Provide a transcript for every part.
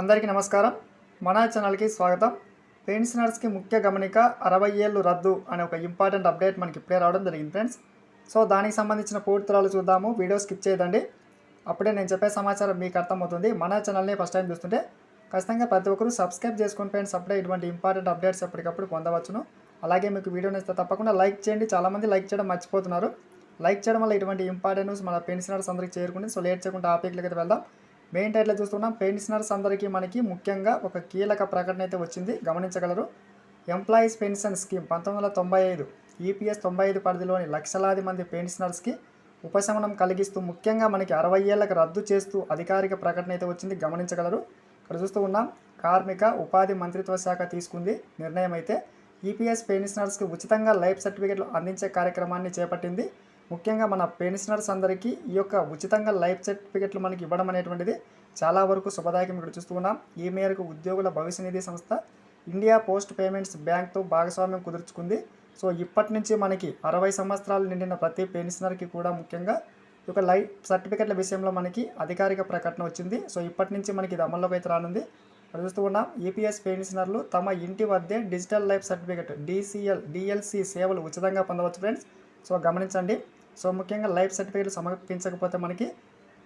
అందరికీ నమస్కారం. మన ఛానల్కి స్వాగతం. పెన్షనర్స్కి ముఖ్య గమనిక అరవై ఏళ్ళు రద్దు అనే ఒక ఇంపార్టెంట్ అప్డేట్ మనకి ఇప్పుడే రావడం జరిగింది ఫ్రెండ్స్. సో దానికి సంబంధించిన పూర్తిరాలు చూద్దాము. వీడియో స్కిప్ చేయదండి. అప్పుడే నేను చెప్పే సమాచారం మీకు అర్థమవుతుంది. మన ఛానల్ని ఫస్ట్ టైం చూస్తుంటే ఖచ్చితంగా ప్రతి ఒక్కరూ సబ్స్క్రైబ్ చేసుకుని ఫ్రెండ్స్ అప్పుడే ఇటువంటి ఇంపార్టెంట్ అప్డేట్స్ ఎప్పటికప్పుడు పొందవచ్చును. అలాగే మీకు వీడియో నచ్చితే తప్పకుండా లైక్ చేయండి. చాలామంది లైక్ చేయడం మర్చిపోతున్నారు. లైక్ చేయడం వల్ల ఇటువంటి ఇంపార్టెంట్ న్యూస్ మన పెన్షనర్స్ అందరికీ చేరుకుంటుంది. సో లేట్ చేయకుండా టాపిక్లకి వెళ్దాం. మెయిన్ టైట్లో చూస్తున్నాం. పెన్షనర్స్ అందరికీ మనకి ముఖ్యంగా ఒక కీలక ప్రకటన అయితే వచ్చింది. గమనించగలరు. ఎంప్లాయీస్ పెన్షన్ స్కీమ్ పంతొమ్మిది వందల తొంభై ఐదు ఈపీఎస్ తొంభై ఐదు పరిధిలోని లక్షలాది మంది పెన్షనర్స్కి ఉపశమనం కలిగిస్తూ ముఖ్యంగా మనకి అరవై ఏళ్ళకి రద్దు చేస్తూ అధికారిక ప్రకటన అయితే వచ్చింది. గమనించగలరు. ఇక్కడ చూస్తూ ఉన్నాం. కార్మిక ఉపాధి మంత్రిత్వ శాఖ తీసుకుంది నిర్ణయం అయితే. ఈపీఎస్ పెన్షనర్స్కి ఉచితంగా లైఫ్ సర్టిఫికెట్లు అందించే కార్యక్రమాన్ని చేపట్టింది. ముఖ్యంగా మన పెన్షనర్స్ అందరికీ ఈ యొక్క ఉచితంగా లైఫ్ సర్టిఫికెట్లు మనకి ఇవ్వడం అనేటువంటిది చాలా వరకు శుభదాయకం ఇక్కడ చూస్తూ ఉన్నాం. ఈ మేరకు ఉద్యోగుల భవిష్య నిధి సంస్థ ఇండియా పోస్ట్ పేమెంట్స్ బ్యాంక్తో భాగస్వామ్యం కుదుర్చుకుంది. సో ఇప్పటి నుంచి మనకి అరవై సంవత్సరాలు నిండిన ప్రతి పెన్షనర్కి కూడా ముఖ్యంగా ఈ యొక్క లైఫ్ సర్టిఫికెట్ల విషయంలో మనకి అధికారిక ప్రకటన వచ్చింది. సో ఇప్పటి నుంచి మనకి ఇది అమల్లోకి అయితే రానుంది. చూస్తూ ఉన్నాం ఈపీఎస్ పెన్షనర్లు తమ ఇంటి వద్దే digital life certificate DCL DLC సేవలు ఉచితంగా పొందవచ్చు ఫ్రెండ్స్. సో గమనించండి. సో ముఖ్యంగా లైఫ్ సర్టిఫికేట్లు సమర్పించకపోతే మనకి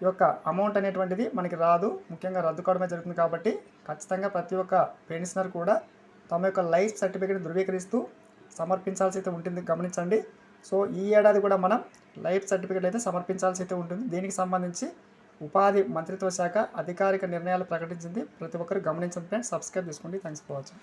ఈ యొక్క అమౌంట్ అనేటువంటిది మనకి రాదు. ముఖ్యంగా రద్దు కావడమే జరుగుతుంది కాబట్టి ఖచ్చితంగా ప్రతి ఒక్క పెన్షనర్ కూడా తమ యొక్క లైఫ్ సర్టిఫికేట్ ధృవీకరిస్తూ సమర్పించాల్సి అయితే ఉంటుంది. గమనించండి. సో ఈ ఏడాది కూడా మనం లైఫ్ సర్టిఫికేట్ అయితే సమర్పించాల్సి అయితే ఉంటుంది. దీనికి సంబంధించి ఉపాధి మంత్రిత్వ శాఖ అధికారిక నిర్ణయాలు ప్రకటించింది. ప్రతి ఒక్కరు గమనించండి ఫ్రెండ్స్. సబ్స్క్రైబ్ చేసుకోండి. Thanks for watching.